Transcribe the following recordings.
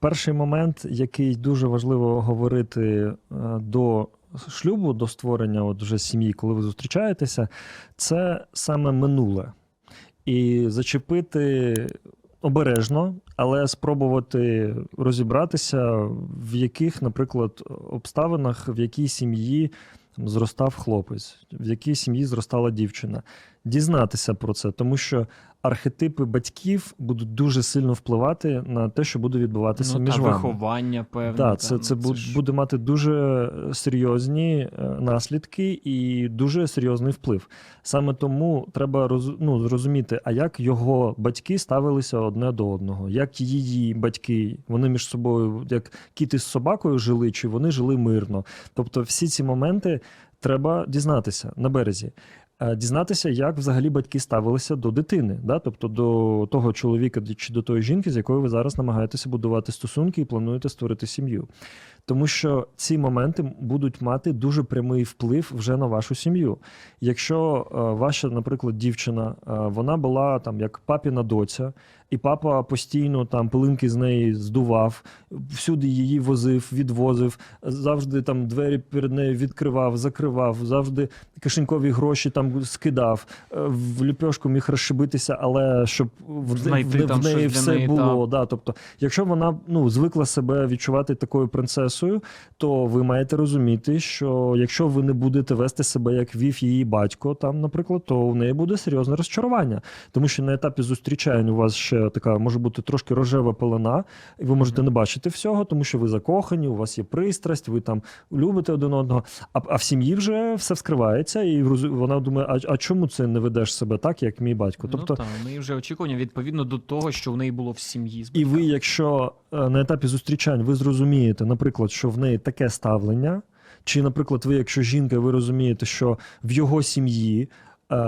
перший момент, який дуже важливо говорити е, до шлюбу, до створення от вже сім'ї, коли ви зустрічаєтеся, це саме минуле. І зачепити обережно, але спробувати розібратися, в яких, наприклад, обставинах, в якій сім'ї зростав хлопець, в якій сім'ї зростала дівчина. Дізнатися про це, тому що архетипи батьків будуть дуже сильно впливати на те, що буде відбуватися ну, між та вами. виховання, певне. Да, це, це, бу- ж- буде мати дуже серйозні е, наслідки і дуже серйозний вплив. Саме тому треба роз, ну, зрозуміти, а як його батьки ставилися одне до одного, як її батьки, вони між собою, як кіт із собакою жили, чи вони жили мирно. Тобто, всі ці моменти треба дізнатися на березі. Е, Дізнатися, як взагалі батьки ставилися до дитини, да? тобто до того чоловіка чи до тої жінки, з якою ви зараз намагаєтеся будувати стосунки і плануєте створити сім'ю. Тому що ці моменти будуть мати дуже прямий вплив вже на вашу сім'ю. Якщо е, ваша, наприклад, дівчина, е, вона була там як папіна доця, і папа постійно там пилинки з неї здував, всюди її возив, відвозив, завжди там двері перед нею відкривав, закривав, завжди кишенькові гроші там скидав, е, в ліпьошку міг розшибитися, але щоб в, Знайти в, там в неї все неї, було. Да, тобто, якщо вона ну, звикла себе відчувати такою принцесою, то ви маєте розуміти, що якщо ви не будете вести себе, як вів її батько, там, наприклад, то в неї буде серйозне розчарування. Тому що на етапі зустрічань у вас ще така може бути трошки рожева пелена, і ви можете не бачити всього, тому що ви закохані, у вас є пристрасть, ви там любите один одного. А, а в сім'ї вже все вскривається, і вона думає: а, а чому це не ведеш себе так, як мій батько? Тобто, ну, та, в неї вже очікування відповідно до того, що в неї було в сім'ї. І ви, якщо е, на етапі зустрічань ви зрозумієте, наприклад, що в неї таке ставлення, чи, наприклад, ви, якщо жінка, ви розумієте, що в його сім'ї е,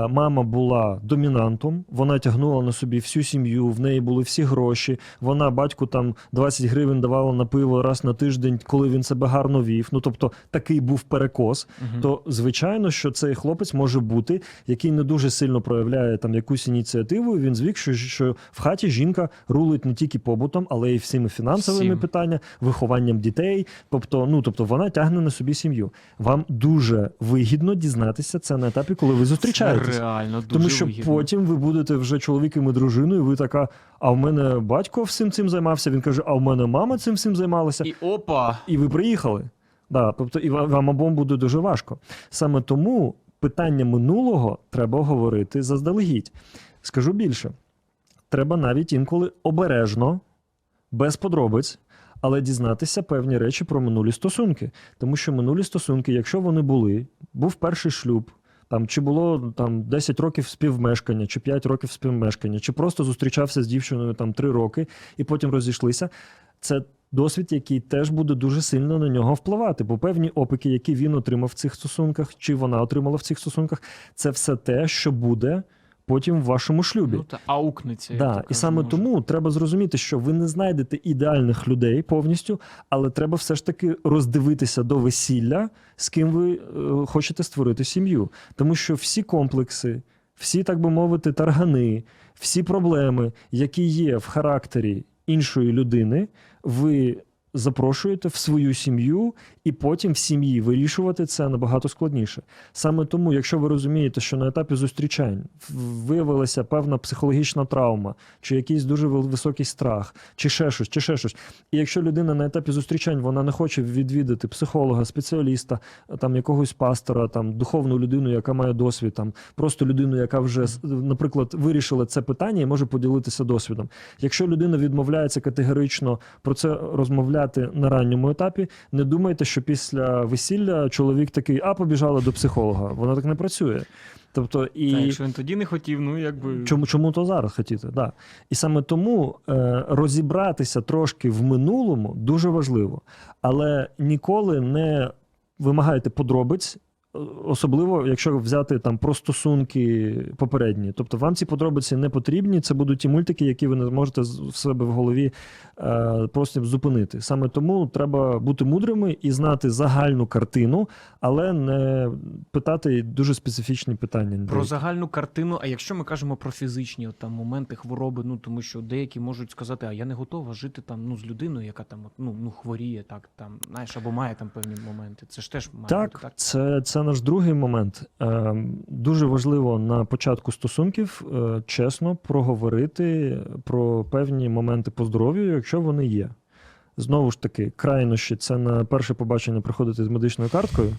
мама була домінантом, вона тягнула на собі всю сім'ю, в неї були всі гроші, вона батьку там 20 гривень давала на пиво раз на тиждень, коли він себе гарно вів. Ну тобто такий був перекос. Мгм. То звичайно, що цей хлопець може бути, який не дуже сильно проявляє там якусь ініціативу. Він звик, що, що в хаті жінка рулить не тільки побутом, але й всіми фінансовими Всім. питаннями, вихованням дітей. Тобто, ну тобто вона тягне на собі сім'ю. Вам дуже вигідно дізнатися це на етапі, коли ви Це зустрічаєтесь. реально дуже Тому що вигідно. потім ви будете вже чоловіком і дружиною, і ви така, а в мене батько всім цим займався. Він каже, а в мене мама цим всім займалася. І опа! І ви приїхали. Да, тобто, і ва- вам обом буде дуже важко. Саме тому питання минулого треба говорити заздалегідь. Скажу більше: треба навіть інколи обережно, без подробиць, але дізнатися певні речі про минулі стосунки. Тому що минулі стосунки, якщо вони були, був перший шлюб. Там чи було там 10 років співмешкання, чи 5 років співмешкання, чи просто зустрічався з дівчиною там 3 роки і потім розійшлися. Це досвід, який теж буде дуже сильно на нього впливати. Бо певні опики, які він отримав в цих стосунках, чи вона отримала в цих стосунках, це все те, що буде потім в вашому шлюбі. Ну, та аукнеться. Да, і саме може. тому треба зрозуміти, що ви не знайдете ідеальних людей повністю, але треба все ж таки роздивитися до весілля, з ким ви е, хочете створити сім'ю. Тому що всі комплекси, всі, так би мовити, таргани, всі проблеми, які є в характері іншої людини, ви запрошуєте в свою сім'ю, і потім в сім'ї вирішувати це набагато складніше. Саме тому, якщо ви розумієте, що на етапі зустрічань виявилася певна психологічна травма, чи якийсь дуже високий страх, чи ще щось, чи ще щось. І якщо людина на етапі зустрічань вона не хоче відвідати психолога, спеціаліста, там якогось пастора, там духовну людину, яка має досвід, там просто людину, яка вже, наприклад, вирішила це питання і може поділитися досвідом. Якщо людина відмовляється категорично про це розмовляти на ранньому етапі, не думайте, що після весілля чоловік такий, а побіжала до психолога. Воно так не працює. Тобто, і Та, якщо він тоді не хотів, ну якби. Чому, чому то зараз хотіти? Да. І саме тому е, розібратися трошки в минулому дуже важливо. Але ніколи не вимагайте подробиць, Особливо, якщо взяти там про стосунки попередні. Тобто вам ці подробиці не потрібні. Це будуть ті мультики, які ви не зможете в себе в голові е, просто зупинити. Саме тому треба бути мудрими і знати загальну картину, але не питати дуже специфічні питання. Про загальну картину, а якщо ми кажемо про фізичні от, там, моменти хвороби, ну тому що деякі можуть сказати, а я не готова жити там ну, з людиною, яка там ну, ну, хворіє, так, там, знаєш, або має там певні моменти. Це ж теж має Так, бути так. Це, це наш другий момент. Е, дуже важливо на початку стосунків е, чесно проговорити про певні моменти по здоров'ю, якщо вони є. Знову ж таки, крайнощі це на перше побачення приходити з медичною карткою.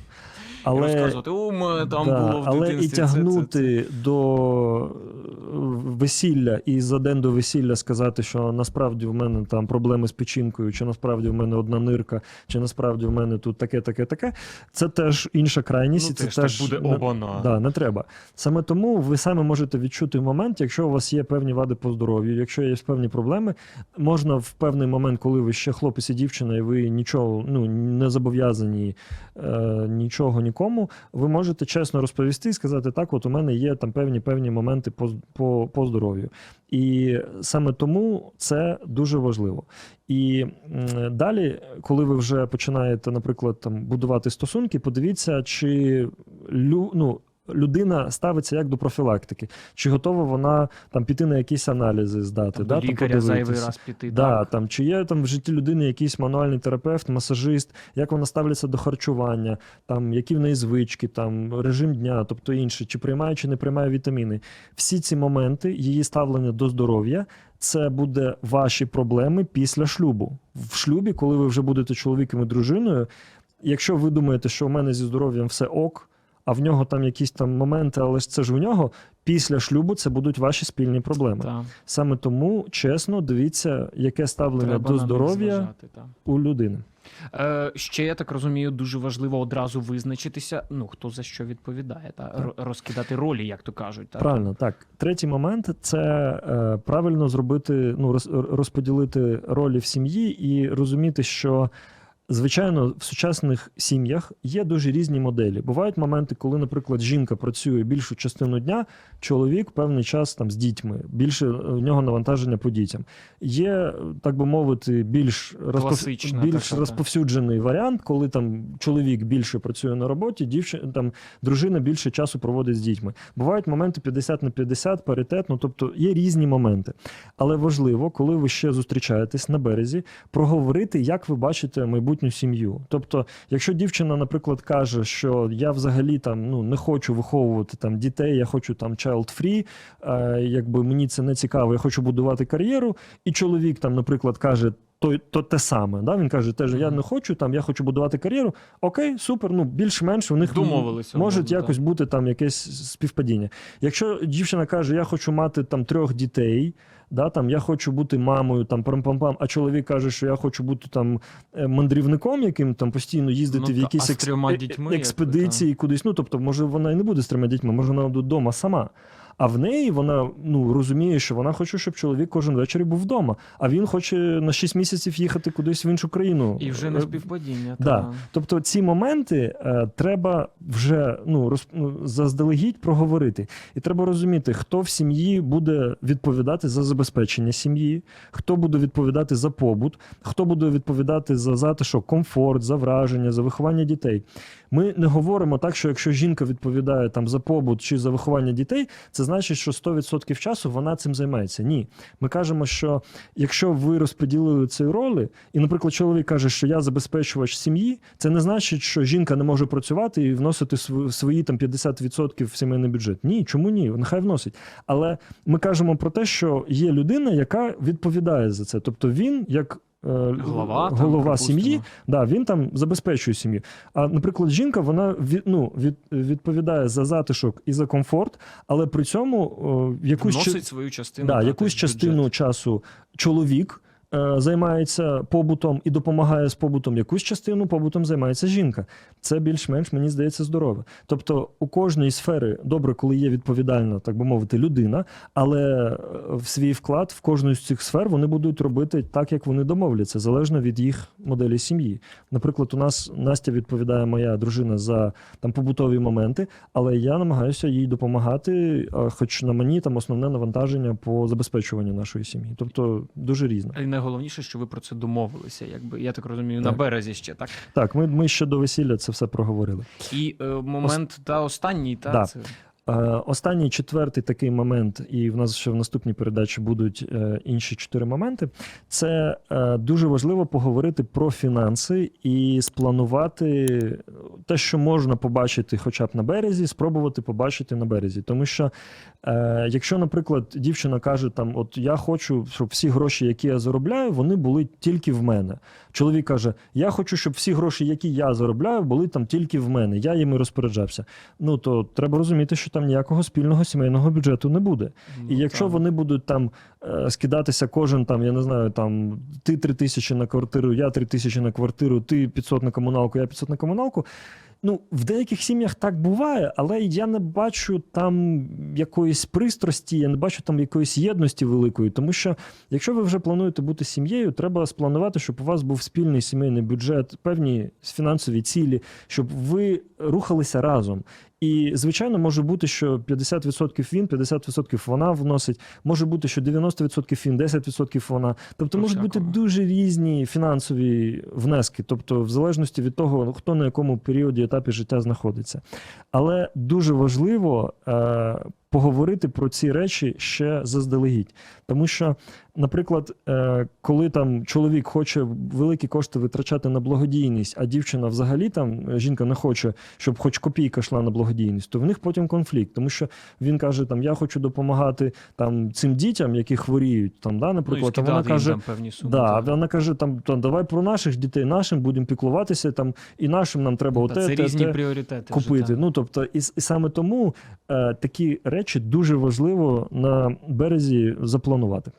Але, розказувати, у мене там да, було в але і дитинстві. це- це- це». тягнути до е, весілля і за день до весілля сказати, що насправді в мене там проблеми з печінкою, чи насправді в мене одна нирка, чи насправді в мене тут таке, таке, таке. Це теж інша крайність, Ну, і це теж теж буде не- обана. Да, не треба. Саме тому ви самі можете відчути момент, якщо у вас є певні вади по здоров'ю, якщо є певні проблеми, можна в певний момент, коли ви ще хлопець і дівчина, і ви нічого ну, не зобов'язані е, нічого нікому, ви можете чесно розповісти і сказати, так, от у мене є там певні певні моменти по, по, по здоров'ю. І саме тому це дуже важливо. І далі, коли ви вже починаєте, наприклад, там будувати стосунки, подивіться, чи ну, людина ставиться як до профілактики, чи готова вона там піти на якісь аналізи здати, Там, да, до там зайвий раз піти. Да, так. там, чи є там в житті людини якийсь мануальний терапевт, масажист, як вона ставляться до харчування, там, які в неї звички, там, режим дня, тобто інше, чи приймає, чи не приймає вітаміни. Всі ці моменти, її ставлення до здоров'я, це буде ваші проблеми після шлюбу. В шлюбі, коли ви вже будете чоловіком і дружиною, якщо ви думаєте, що у мене зі здоров'ям все ок, а в нього там якісь там моменти, але ж це ж у нього. Після шлюбу це будуть ваші спільні проблеми. Так. Саме тому чесно дивіться, яке ставлення Треба до на них здоров'я зважати, так. у людини. Е, ще я так розумію, дуже важливо одразу визначитися, ну хто за що відповідає, та р- розкидати ролі, як то кажуть. Та? Правильно, так. Tретій момент це е, правильно зробити, ну роз, розподілити ролі в сім'ї і розуміти, що. Звичайно, в сучасних сім'ях є дуже різні моделі. Бувають моменти, коли, наприклад, жінка працює більшу частину дня, чоловік певний час там з дітьми, більше в нього навантаження по дітям. Є, так би мовити, більш, розпов... Більш така, розповсюджений варіант, коли там чоловік більше працює на роботі, дівчина там дружина більше часу проводить з дітьми. Бувають моменти 50 на 50, паритетно, тобто є різні моменти. Але важливо, коли ви ще зустрічаєтесь на березі, проговорити, як ви бачите майбутню сім'ю. Тобто, якщо дівчина, наприклад, каже, що я взагалі там ну не хочу виховувати там дітей, я хочу там child free, е, якби мені це не цікаво, я хочу будувати кар'єру, і чоловік там, наприклад, каже. То, то те саме, да? він каже, теж я не хочу, там я хочу будувати кар'єру. Окей, супер. Ну більш-менш у них Домовилися, може умовно, якось бути там якесь співпадіння. Якщо дівчина каже, я хочу мати там трьох дітей, да, там я хочу бути мамою, там пам-пам-пам, а чоловік каже, що я хочу бути там е, мандрівником, яким там постійно їздити Ну, в якісь експ... дітьми, е- е- дітьми, як експедиції кудись. Ну тобто, може, вона і не буде з трьома дітьми, може вона буде вдома сама. А в неї вона ну розуміє, що вона хоче, щоб чоловік кожен вечір був вдома, а він хоче на 6 місяців їхати кудись в іншу країну. І вже Е, не співпадіння. Да. та. Тобто ці моменти е, треба вже ну, роз, ну, заздалегідь проговорити. І треба розуміти, хто в сім'ї буде відповідати за забезпечення сім'ї, хто буде відповідати за побут, хто буде відповідати за затишок, комфорт, за враження, за виховання дітей. Ми не говоримо так, що якщо жінка відповідає там за побут чи за виховання дітей, це значить, що 100% часу вона цим займається. Ні. Ми кажемо, що якщо ви розподілили ці ролі, і, наприклад, чоловік каже, що я забезпечувач сім'ї, це не значить, що жінка не може працювати і вносити св- свої там 50% в сімейний бюджет. Ні, чому ні? Нехай вносить. Але ми кажемо про те, що є людина, яка відповідає за це. Тобто він як. Е, Голова, там, голова сім'ї, да, він там забезпечує сім'ю. А, наприклад, жінка вона від, ну, від, відповідає за затишок і за комфорт, але при цьому якусь, Вносить свою частину. да, якусь бюджет. частину часу чоловік займається побутом і допомагає з побутом якусь частину, побутом займається жінка. Це більш-менш мені здається здорове. Тобто у кожній сфери добре, коли є відповідальна, так би мовити, людина, але е, в свій вклад в кожну з цих сфер вони будуть робити так, як вони домовляться, залежно від їх моделі сім'ї. Наприклад, у нас Настя відповідає моя дружина за там побутові моменти, але я намагаюся їй допомагати, е, хоч на мені там основне навантаження по забезпечуванню нашої сім'ї. Тобто дуже різно. Найголовніше, що ви про це домовилися, якби я так розумію, на березі ще так. Так, ми, ми ще до весілля це все проговорили. І е, момент та останній, та Да. це Останній четвертий такий момент, і в нас ще в наступній передачі будуть е, інші чотири моменти. Це е, дуже важливо поговорити про фінанси і спланувати те, що можна побачити хоча б на березі, спробувати побачити на березі. Тому що, е, якщо, наприклад, дівчина каже, там, от я хочу, щоб всі гроші, які я заробляю, вони були тільки в мене. Чоловік каже: Я хочу, щоб всі гроші, які я заробляю, були там тільки в мене. Я їми розпоряджався. Ну то треба розуміти, що там ніякого спільного сімейного бюджету не буде. І ну, якщо та. вони будуть там е, скидатися кожен там, я не знаю, там ти три тисячі на квартиру, я три тисячі на квартиру, ти 500 на комуналку, я 500 на комуналку. Ну, в деяких сім'ях так буває, але я не бачу там якоїсь пристрасті, я не бачу там якоїсь єдності великої. Тому що, якщо ви вже плануєте бути сім'єю, треба спланувати, щоб у вас був спільний сімейний бюджет, певні фінансові цілі, щоб ви рухалися разом. І, звичайно, може бути, що 50% він, 50% вона вносить. Може бути, що 90% він, 10% вона. Тобто можуть бути дуже різні фінансові внески, тобто, в залежності від того, хто на якому періоді етапі життя знаходиться. Але дуже важливо е, поговорити про ці речі ще заздалегідь. Тому що, наприклад, е, коли там чоловік хоче великі кошти витрачати на благодійність, а дівчина взагалі там е, жінка не хоче, щоб хоч копійка йшла на благодійність, то в них потім конфлікт, тому що він каже: там я хочу допомагати там цим дітям, які хворіють, там да, ну, наприклад, а вона каже. там певні суми. Да, вона каже: там, там давай про наших дітей, нашим будемо піклуватися, там і нашим нам треба Та оте, це те, різні те пріоритети. вже, купити. та. Ну тобто, і, і саме тому е, такі речі дуже важливо на березі запланувати.